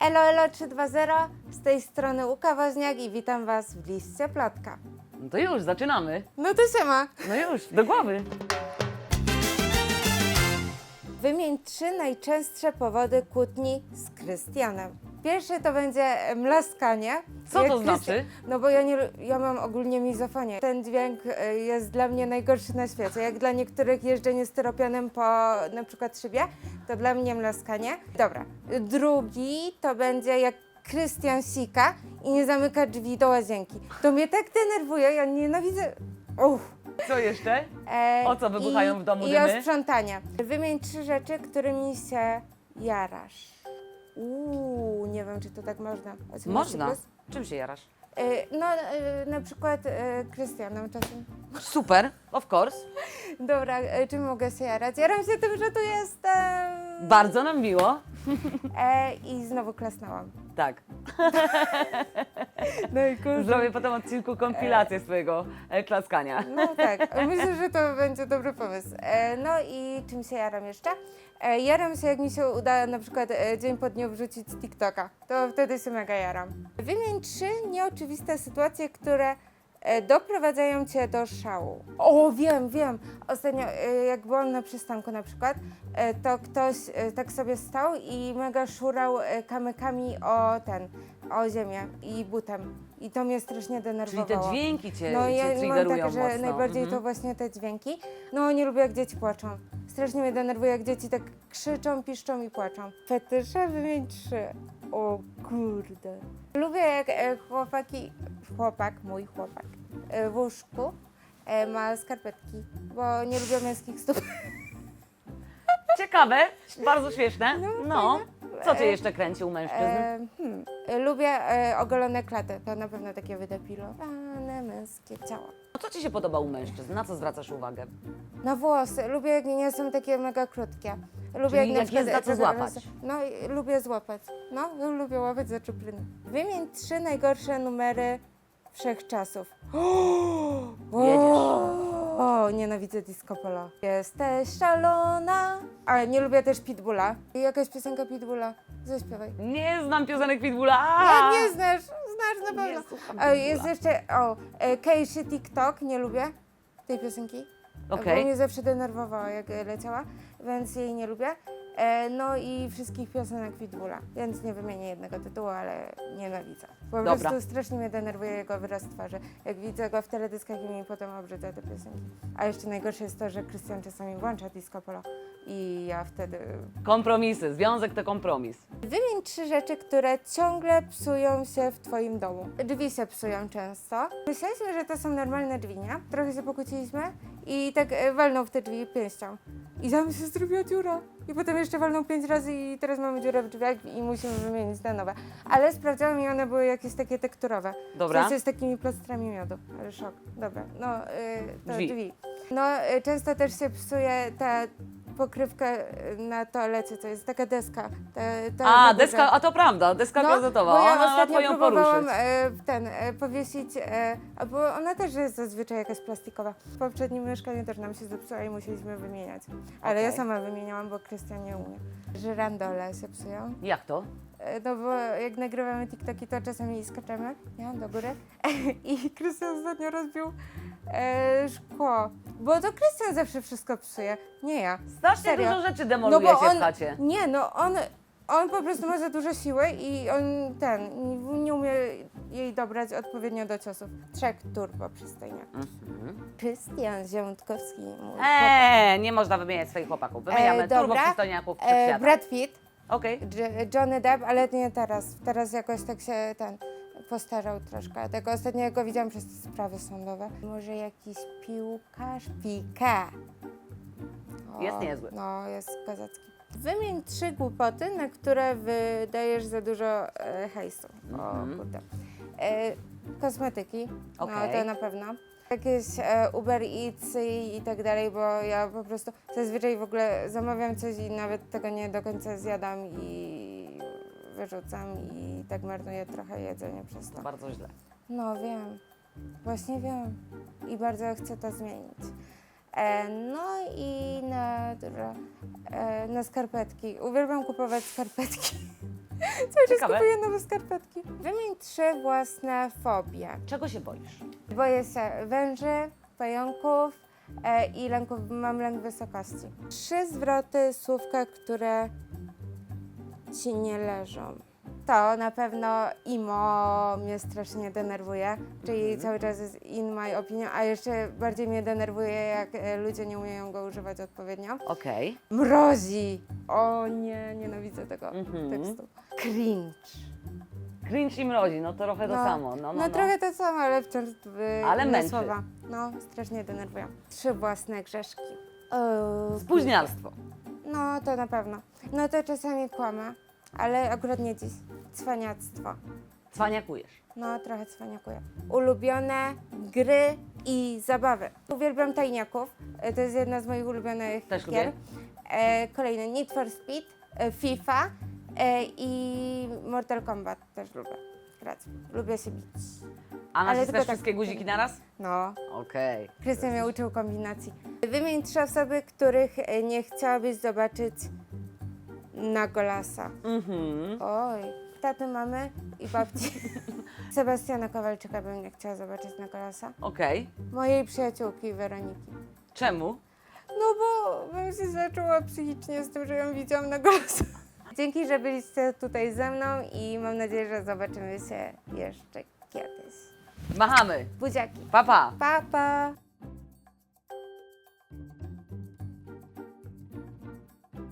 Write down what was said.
Elo, elo 320, z tej strony Łuka Woźniak i witam Was w liście Plotka. No to już, zaczynamy. No to się ma. No już, do głowy. Wymień trzy najczęstsze powody kłótni z Krystianem. Pierwszy to będzie mlaskanie. Co to Krystian- znaczy? No bo ja, nie, lu- ja mam ogólnie mizofonię. Ten dźwięk e, jest dla mnie najgorszy na świecie. Jak dla niektórych jeżdżenie styropianem po na przykład szybie, to dla mnie mlaskanie. Dobra. Drugi to będzie jak Krystian sika i nie zamyka drzwi do łazienki. To mnie tak denerwuje, ja nienawidzę... Uff. Co jeszcze? E, O co wybuchają i, w domu I dymy? o sprzątanie. Wymień trzy rzeczy, którymi się jarasz. Uuu, nie wiem, czy to tak można. 18 Można. plus? Czym się jarasz? E, no, e, na przykład e, Krystianem czasem. Super, of course. Dobra, e, czym mogę się jarać? Jaram się tym, że tu jestem. Bardzo nam miło. E, I znowu klasnęłam. Tak. No. Zrobię potem odcinku kompilację swojego e, klaskania. No tak, myślę, że to będzie dobry pomysł. E, no i czym się jaram jeszcze? E, jaram się, jak mi się uda na przykład e, dzień po dniu wrzucić TikToka. To wtedy się mega jaram. Wymień trzy nieoczywiste sytuacje, które e, doprowadzają cię do szału. O, wiem, wiem. Ostatnio, e, jak byłam na przystanku na przykład, e, to ktoś e, tak sobie stał i mega szurał e, kamykami o ten, o ziemię i butem. I to mnie strasznie Czyli denerwowało. te dźwięki cię, No cię ja mam tak, że mocno. najbardziej to Mhm. właśnie te dźwięki. No nie lubię jak dzieci płaczą. Strasznie mnie denerwuje jak dzieci tak krzyczą, piszczą i płaczą. Fetysze wymień trzy. O kurde. Lubię jak e, chłopaki, chłopak, mój chłopak, e, w łóżku e, ma skarpetki, bo nie lubię męskich stóp. Ciekawe, bardzo śmieszne. No. Co cię E, jeszcze kręci u mężczyzn? Hmm. Lubię ogolone klaty, to na pewno takie wydepilowane męskie ciała. No co ci się podoba u mężczyzn? Na co zwracasz uwagę? Na włosy. Lubię, jak nie są takie mega krótkie. Lubię, Czyli na jak jest przykład- co złapać. No, lubię złapać. No, no, lubię łapać za czuprynę. Wymień trzy najgorsze numery wszechczasów. Jedziesz. O, nienawidzę disco polo. Jesteś szalona. Ale nie lubię też Pitbulla. Jakaś piosenka Pitbulla. Zaśpiewaj. Nie znam piosenek Pitbulla. Jak nie znasz? Znasz na pewno. słucham A, jest Pitbulla. jeszcze, o, e, Keishi TikTok, nie lubię tej piosenki. Okej. Bo mnie zawsze denerwowała, jak e, leciała, więc jej nie lubię. E, no i wszystkich piosenek Pitbulla, więc nie wymienię jednego tytułu, ale nienawidzę. Po Dobra. prostu strasznie mnie denerwuje jego wyraz twarzy. Jak widzę go w teledyskach i mi potem obrzydza te piosenki. A jeszcze najgorsze jest to, że Krystian czasami włącza disco polo i ja wtedy... Kompromisy, związek to kompromis. Wymień trzy rzeczy, które ciągle psują się w Twoim domu. Drzwi się psują często. Myśleliśmy, że to są normalne drzwi, nie? Trochę się pokłóciliśmy i tak e, walnął w te drzwi pięścią. I tam się zrobiła dziura. I potem jeszcze walnął pięć razy i teraz mamy dziurę w drzwiach i musimy wymienić na nowe. Ale sprawdzałam i one były jakieś takie tekturowe. Dobra. W sensie z takimi plastrami miodu. Ale szok. Dobra, no y, to Drzwi. drzwi. No y, często też się psuje ta pokrywka y, na toalecie, to jest taka deska. Ta, ta na A, górze. deska, a to prawda, deska. No, Bo ja Ona ostatnio łatwo ją próbowałam poruszyć. e, w ten, e, powiesić, e, a bo ona też jest zazwyczaj jakaś plastikowa. W poprzednim mieszkaniu też nam się zepsuła i musieliśmy wymieniać. Ale ja Okej. sama wymieniałam, bo Krystian nie umie. Żyrandole się psują. Jak to? E, No bo jak nagrywamy TikToki, to czasami skaczemy, nie? Do góry. I Krystian ostatnio rozbił e, szkło. Bo to Krystian zawsze wszystko psuje, nie ja. Strasznie Serio. dużo rzeczy No demolujecie bo on, w chacie. nie, no on, on po prostu ma za dużo siły i on ten, nie- umie jej dobrać odpowiednio do ciosów. Trzech turbo przystojnia. Mhm. Krystian mój chłopak. Eee, nie można wymieniać swoich chłopaków. Wymieniamy E, turbo dobra. przystojniaków E. Brad Pitt, Okej. Johnny Depp, ale nie teraz. Teraz jakoś tak się ten postarzał troszkę. Tego ostatnio go widziałam przez te sprawy sądowe. Może jakiś piłkarz? Pika. Jest niezły. No, jest kozacki. Wymień trzy głupoty, na które wydajesz za dużo e, hejsu. O Mhm. kurde. E, kosmetyki, no Okej. to na pewno. Jakieś e, Uber Eats i, i tak dalej, bo ja po prostu zazwyczaj w ogóle zamawiam coś i nawet tego nie do końca zjadam i wyrzucam i tak marnuję trochę jedzenia przez To to. bardzo źle. No wiem, właśnie wiem i bardzo chcę to zmienić. E, no i na, dobra, e, na skarpetki. Uwielbiam kupować skarpetki. Cały czas Ciekawe. kupuję nowe skarpetki. Wymień trzy własne fobie. Czego się boisz? Boję się węży, pająków e, i lęków, mam lęk wysokości. Trzy zwroty słówka, które ci nie leżą. To na pewno imo mnie strasznie denerwuje, czyli cały czas jest in my opinion, a jeszcze bardziej mnie denerwuje, jak e, ludzie nie umieją go używać odpowiednio. Okej. Mrozi! O nie, nienawidzę tego Mhm. tekstu. Cringe. Cringe i mrozi, no to trochę to samo. No, no, no. trochę to samo, ale wciąż y, Ale inne męczy. słowa. No, strasznie denerwują. Trzy własne grzeszki. O, Spóźnialstwo. No, to na pewno. No to czasami kłamę, ale akurat nie dziś. Cwaniactwo. Cwaniakujesz. No, trochę cwaniakuję. Ulubione gry i zabawy. Uwielbiam tajniaków. E, To jest jedna z moich ulubionych Też gier. E, kolejny Need for Speed, e, FIFA e, i Mortal Kombat też lubię grać. Lubię się bić. A Ale naciskasz tylko tak- wszystkie guziki naraz? No, Okej. Krystian mnie uczył kombinacji. Wymień trzy osoby, których e, nie chciałabyś zobaczyć na Golasa. Mhm. Oj, taty mamy i babci. Sebastiana Kowalczyka bym nie chciała zobaczyć na Golasa. Okej. Mojej przyjaciółki Weroniki. Czemu? No bo bym się zaczęła psychicznie z tym, że ją widziałam na Golasa. Dzięki, że byliście tutaj ze mną i mam nadzieję, że zobaczymy się jeszcze kiedyś. Machamy. Buziaki. Pa, pa. Pa, pa.